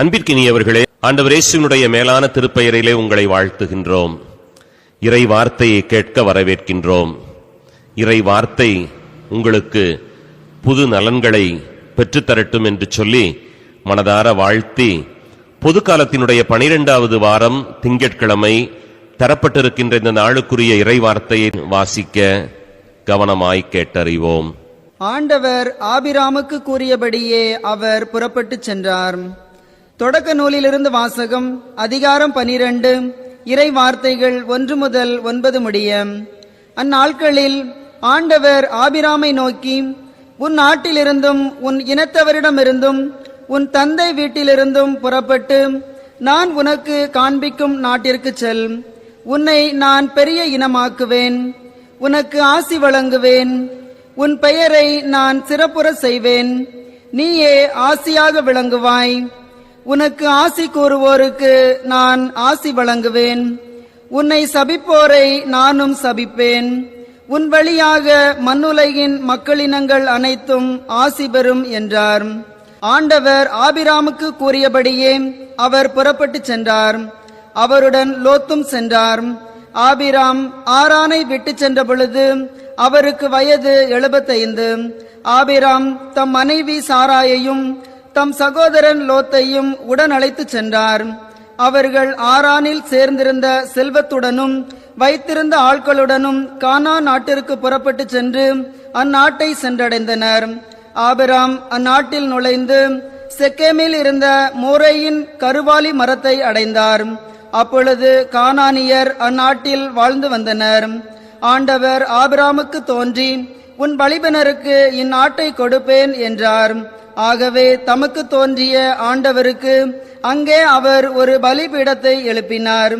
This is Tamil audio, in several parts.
அன்பிற்கினியவர்களே ஆண்டவர் இயேசுனுடைய மேலான திருப்பெயரிலே உங்களை வாழ்த்துகின்றோம். இறை வார்த்தையை கேட்க வரவேற்கின்றோம். இறை வார்த்தை உங்களுக்கு புது நலன்களை பெற்றுத்தரட்டும் என்று சொல்லி மனதார வாழ்த்தி பொது காலத்தினுடைய பனிரெண்டாவது வாரம் திங்கட்கிழமை தரப்பட்டிருக்கின்ற இந்த நாளுக்குரிய இறை வார்த்தையை வாசிக்க கவனமாய் கேட்டறிவோம். ஆண்டவர் ஆபிராமுக்கு கூறியபடியே அவர் புறப்பட்டு சென்றார். தொடக்க நூலிலிருந்து வாசகம் அதிகாரம் பனிரெண்டு இறை வார்த்தைகள் ஒன்று முதல் ஒன்பது முடிய அந்நாட்களில் ஆண்டவர் ஆபிராமை நோக்கி உன் நாட்டிலிருந்தும் உன் இனத்தவரிடமிருந்தும் உன் தந்தை வீட்டிலிருந்தும் புறப்பட்டு நான் உனக்கு காண்பிக்கும் நாட்டிற்கு செல். உன்னை நான் பெரிய இனமாக்குவேன். உனக்கு ஆசி வழங்குவேன். உன் பெயரை நான் சிறப்புற செய்வேன். நீயே ஆசியாக விளங்குவாய். உனக்கு ஆசி கூறுவோருக்கு நான் ஆசி வழங்குவேன். உன்னை சபிப்போரை நானும் சபிப்பேன். உன் வழியாக மண்ணுலகின் மக்களினங்கள் அனைத்தும் ஆசி பெறும் என்றார். ஆண்டவர் ஆபிராமுக்கு கூறியபடியே அவர் புறப்பட்டுச் சென்றார். அவருடன் லோத்தும் சென்றார். ஆபிராம் ஆரானை விட்டு சென்ற பொழுது அவருக்கு வயது எழுபத்தைந்து. ஆபிராம் தம் மனைவி சாராயையும் தம் சகோதரன் லோத்தையும் உடன் அழைத்துச் சென்றார். அவர்கள் ஆரானில் சேர்ந்திருந்த செல்வத்துடனும் வைத்திருந்த ஆட்களுடனும் கானா நாட்டிற்கு புறப்பட்டு சென்று அந்நாட்டை சென்றடைந்தனர். ஆபிராம் அந்நாட்டில் நுழைந்து செக்கேமில் இருந்த மோரையின் கருவாலி மரத்தை அடைந்தார். அப்பொழுது கானானியர் அந்நாட்டில் வாழ்ந்து வந்தனர். ஆண்டவர் ஆபிராமுக்கு தோன்றி உன் பலிபனருக்கு இந்நாட்டை கொடுப்பேன் என்றார். ஆகவே தமக்கு தோன்றிய ஆண்டவருக்கு அங்கே அவர் ஒரு பலிபீடத்தை எழுப்பினார்.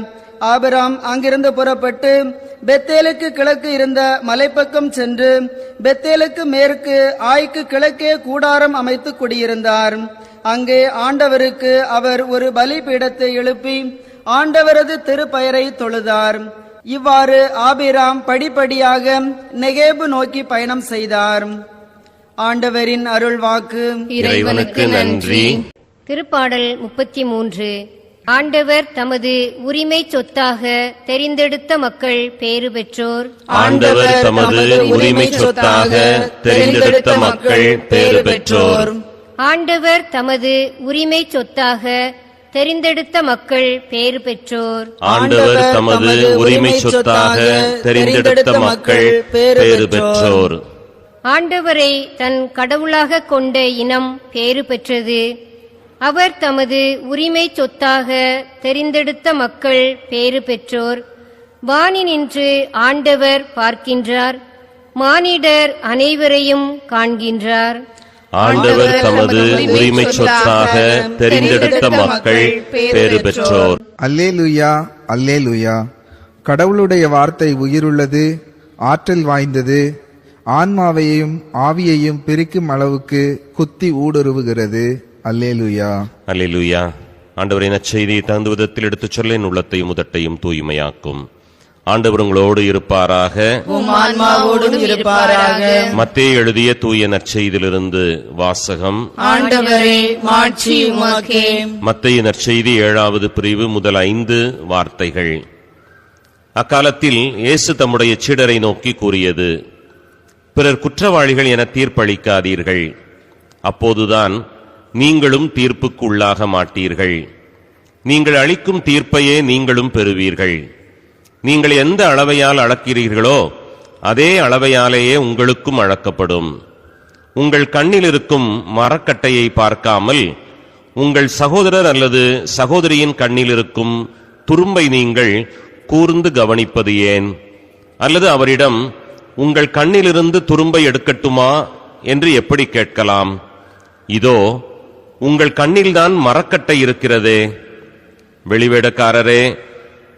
ஆபிராம் அங்கிருந்து புறப்பட்டு பெத்தேலுக்கு கிழக்கு இருந்த மலைப்பக்கம் சென்று பெத்தேலுக்கு மேற்கு ஆய்க்கு கிழக்கே கூடாரம் அமைத்து குடியிருந்தார். அங்கே ஆண்டவருக்கு அவர் ஒரு பலிபீடத்தை எழுப்பி ஆண்டவரது திருப்பெயரை தொழுதார். இவ்வாறு ஆபிராம் படிப்படியாக நெகேபு நோக்கி பயணம் செய்தார். ஆண்டவரின் அருள் வாக்கு இறைவனுக்கு நன்றி. திருப்பாடல் முப்பத்தி மூன்று ஆண்டவர் தமது உரிமை சொத்தாக தெரிந்தெடுத்த மக்கள் பேறு பெற்றோர். ஆண்டவர் தமது உரிமை சொத்தாக தெரிந்தெடுத்த மக்கள் பேறு பெற்றோர். ஆண்டவர் தமது உரிமை சொத்தாக தெரிந்தெடுத்த மக்கள் பேறு பெற்றோர். ஆண்டவர் தமது உரிமை சொத்தாக தெரிந்தெடுத்த மக்கள் பேறு பெற்றோர். ஆண்டவரை தன் கடவுளாக கொண்ட இனம் பேறு பெற்றது. அவர் தமது உரிமை சொத்தாக தெரிந்தெடுத்த மக்கள் பேறு பெற்றோர். வானினின்று ஆண்டவர் பார்க்கின்றார். மானிடர் அனைவரையும் காண்கின்றார். ஆண்டவர் தமது உரிமை சொத்தாக தெரிந்தெடுத்த மக்கள் பேறு பெற்றோர். அல்லேலுயா அல்லேலுயா. கடவுளுடைய வார்த்தை உயிருள்ளது ஆற்றல் வாய்ந்தது. ஆன்மாவையும் ஆவியையும் பிரிக்கும் அளவுக்கு குத்தி ஊடுருவுகிறது. அல்லேலுயா. அல்லேலூயா. ஆண்டவரை நற்செய்தியை தகுந்த விதத்தில் எடுத்துச் சொல்ல என் உள்ளத்தையும் உதட்டையும் தூய்மையாக்கும். ஆண்டவர் உங்களோடு இருப்பாராக. இருப்பாராக. மத்தேயு எழுதிய தூய நற்செய்தியிலிருந்து வாசகம். மத்தைய நற்செய்தி ஏழாவது பிரிவு முதல் ஐந்து வார்த்தைகள். அக்காலத்தில் இயேசு தம்முடைய சீடரை நோக்கி கூறியது பிறர் குற்றவாளிகள் என தீர்ப்பளிக்காதீர்கள். அப்போதுதான் நீங்களும் தீர்ப்புக்கு உள்ளாக மாட்டீர்கள். நீங்கள் அளிக்கும் தீர்ப்பையே நீங்களும் பெறுவீர்கள். நீங்கள் எந்த அளவையால் அளக்கிறீர்களோ அதே அளவையாலேயே உங்களுக்கும் அளக்கப்படும். உங்கள் கண்ணில் இருக்கும் மரக்கட்டையை பார்க்காமல் உங்கள் சகோதரர் அல்லது சகோதரியின் கண்ணில் இருக்கும் துரும்பை நீங்கள் கூர்ந்து கவனிப்பது ஏன்? அல்லது அவரிடம் உங்கள் கண்ணிலிருந்து துரும்பை எடுக்கட்டுமா என்று எப்படி கேட்கலாம்? இதோ உங்கள் கண்ணில்தான் மரக்கட்டை இருக்கிறதே. வெளிவேடக்காரரே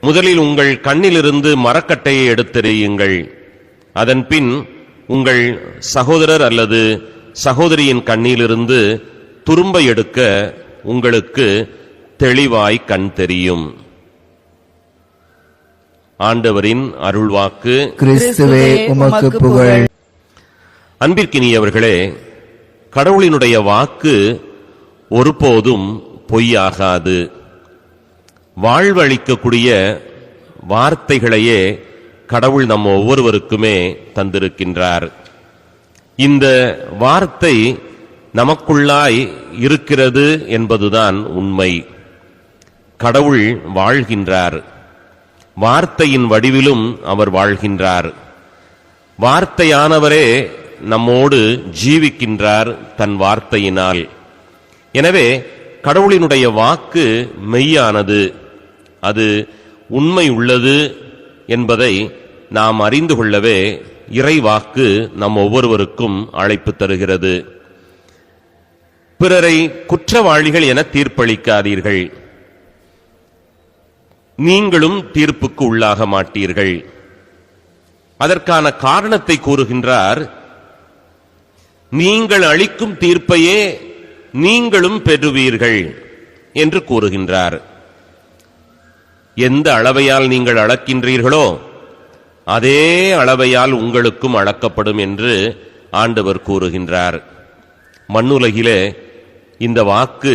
முதலில் உங்கள் கண்ணிலிருந்து மரக்கட்டையை எடுத்தெறியுங்கள். அதன்பின் உங்கள் சகோதரர் அல்லது சகோதரியின் கண்ணிலிருந்து துரும்பை எடுக்க உங்களுக்கு தெளிவாய் கண் தெரியும். ஆண்டவரின் அருள்வாக்கு. கிறிஸ்துவே உமக்கு புகழ். அன்பிற்கினியவர்களே கடவுளினுடைய வாக்கு ஒருபோதும் பொய்யாகாது. வாழ்வளிக்கக்கூடிய வார்த்தைகளையே கடவுள் நம்ம ஒவ்வொருவருக்குமே தந்திருக்கின்றார். இந்த வார்த்தை நமக்குள்ளாய் இருக்கிறது என்பதுதான் உண்மை. கடவுள் வாழ்கின்றார். வார்த்தையின் வடிவிலும் அவர் வாழ்கின்றார். வார்த்தையானவரே நம்மோடு ஜீவிக்கின்றார் தன் வார்த்தையினால். எனவே கடவுளினுடைய வாக்கு மெய்யானது. அது உண்மை உள்ளது என்பதை நாம் அறிந்து கொள்ளவே இறைவாக்கு நம் ஒவ்வொருவருக்கும் அழைப்பு தருகிறது. பிறரை குற்றவாளிகள் என தீர்ப்பளிக்காதீர்கள். நீங்களும் தீர்ப்புக்கு உள்ளாக மாட்டீர்கள். அதற்கான காரணத்தை கூறுகின்றார் நீங்கள் அளிக்கும் தீர்ப்பையே நீங்களும் பெறுவீர்கள் என்று கூறுகின்றார். எந்த அளவையால் நீங்கள் அளக்கின்றீர்களோ அதே அளவையால் உங்களுக்கும் அளக்கப்படும் என்று ஆண்டவர் கூறுகின்றார். மண்ணுலகிலே இந்த வாக்கு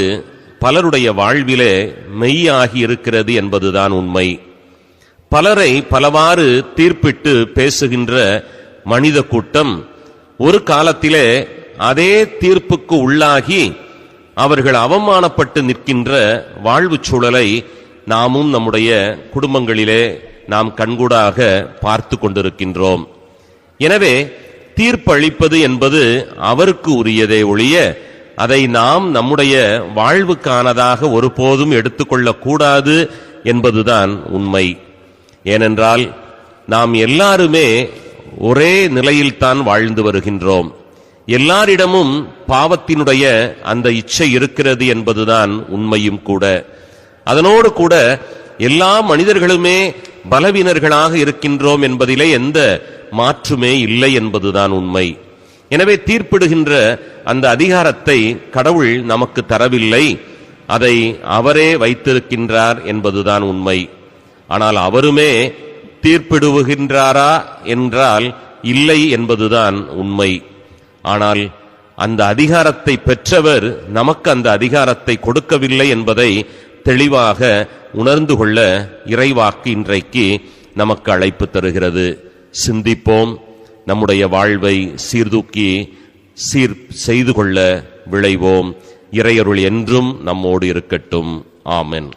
பலருடைய வாழ்விலே மெய்யாகி இருக்கிறது என்பதுதான் உண்மை. பலரை பலவாறு தீர்ப்பிட்டு பேசுகின்ற மனித கூட்டம் ஒரு காலத்திலே அதே தீர்ப்புக்கு உள்ளாகி அவர்கள் அவமானப்பட்டு நிற்கின்ற வாழ்வுச் சூழலை நாமும் நம்முடைய குடும்பங்களிலே நாம் கண்கூடாக பார்த்து கொண்டிருக்கின்றோம். எனவே தீர்ப்பளிப்பது என்பது அவருக்கு உரியதே ஒழிய அதை நாம் நம்முடைய வாழ்வுக்கானதாக ஒருபோதும் எடுத்துக்கொள்ளக்கூடாது என்பதுதான் உண்மை. ஏனென்றால் நாம் எல்லாருமே ஒரே நிலையில்தான் வாழ்ந்து வருகின்றோம். எல்லாரிடமும் பாவத்தினுடைய அந்த இச்சை இருக்கிறது என்பதுதான் உண்மையும் கூட. அதனோடு கூட எல்லா மனிதர்களுமே பலவீனர்களாக இருக்கின்றோம் என்பதிலே எந்த மாற்றுமே இல்லை என்பதுதான் உண்மை. எனவே தீர்ப்பிடுகின்ற அந்த அதிகாரத்தை கடவுள் நமக்கு தரவில்லை. அதை அவரே வைத்திருக்கின்றார் என்பதுதான் உண்மை. ஆனால் அவருமே தீர்ப்பிடுகின்றாரா என்றால் இல்லை என்பதுதான் உண்மை. ஆனால் அந்த அதிகாரத்தை பெற்றவர் நமக்கு அந்த அதிகாரத்தை கொடுக்கவில்லை என்பதை தெளிவாக உணர்ந்து கொள்ள இறைவாக்கு இன்றைக்கு நமக்கு அழைப்பு தருகிறது. சிந்திப்போம். நம்முடைய வாழ்வை சீர்தூக்கி சீர் செய்து கொள்ள விளைவோம் இறையருள் என்றும் நம்மோடு இருக்கட்டும். ஆமென்.